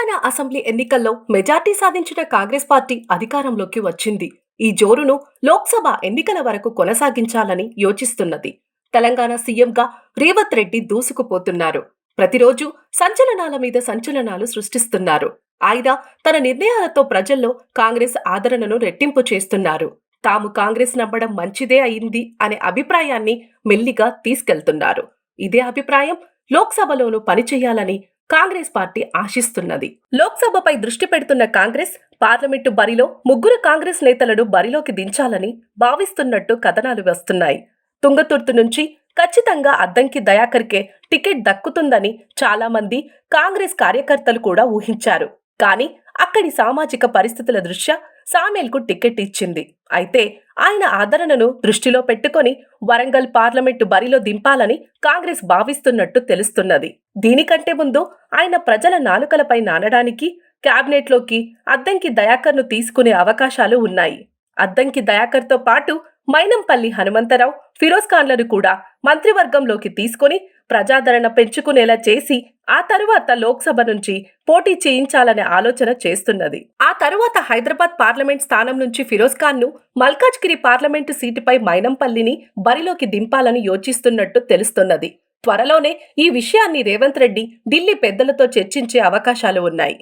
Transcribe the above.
Telangana assembly ఎన్నికల్లో majority సాధించిన Congress party అధికారంలోకి వచ్చింది. ఈ జోరును లోక్సభ ఎన్నికల వరకు కొనసాగించాలని యోచిస్తున్నది. తెలంగాణ సీఎంగా రేవంత్ రెడ్డి దూసుకుపోతున్నారు. ప్రతిరోజు సంచలనాల మీద సంచలనాలు సృష్టిస్తున్నారు. ఆయన తన నిర్ణయాలతో ప్రజల్లో కాంగ్రెస్ ఆదరణను రెట్టింపు చేస్తున్నారు. తాము కాంగ్రెస్ నమ్మడం మంచిదే అయింది అనే అభిప్రాయాన్ని మెల్లిగా తీసుకెళ్తున్నారు. ఇదే అభిప్రాయం లోక్సభలోనూ పనిచేయాలని కాంగ్రెస్ పార్టీ ఆశిస్తున్నది. లోక్సభపై దృష్టి పెడుతున్న కాంగ్రెస్ పార్లమెంటు బరిలో ముగ్గురు కాంగ్రెస్ నేతలను బరిలోకి దించాలని భావిస్తున్నట్టు కథనాలు వస్తున్నాయి. తుంగతుర్తు నుంచి ఖచ్చితంగా అద్దంకి దయాకర్కే టికెట్ దక్కుతుందని చాలా మంది కాంగ్రెస్ కార్యకర్తలు కూడా ఊహించారు. కానీ అక్కడి సామాజిక పరిస్థితుల దృష్ట్యా సామేల్కు టికెట్ ఇచ్చింది. అయితే ఆయన ఆదరణను దృష్టిలో పెట్టుకొని వరంగల్ పార్లమెంటు బరిలో దింపాలని కాంగ్రెస్ భావిస్తున్నట్టు తెలుస్తున్నది. దీనికంటే ముందు ఆయన ప్రజల నాలుకలపై నానడానికి క్యాబినెట్లోకి అద్దంకి దయాకర్ను తీసుకునే అవకాశాలు ఉన్నాయి. అద్దంకి దయాకర్తో పాటు మైనంపల్లి హనుమంతరావు ఫిరోజ్ ఖాన్లను కూడా మంత్రివర్గంలోకి తీసుకొని ప్రజాదరణ పెంచుకునేలా చేసి ఆ తరువాత లోక్సభ నుంచి పోటీ చేయించాలనే ఆలోచన చేస్తున్నది. ఆ తరువాత హైదరాబాద్ పార్లమెంట్ స్థానం నుంచి ఫిరోజ్ ఖాన్ను మల్కాజ్గిరి పార్లమెంటు సీటుపై మైనంపల్లిని బరిలోకి దింపాలని యోచిస్తున్నట్టు తెలుస్తున్నది. త్వరలోనే ఈ విషయాన్ని రేవంత్ రెడ్డి ఢిల్లీ పెద్దలతో చర్చించే అవకాశాలు ఉన్నాయి.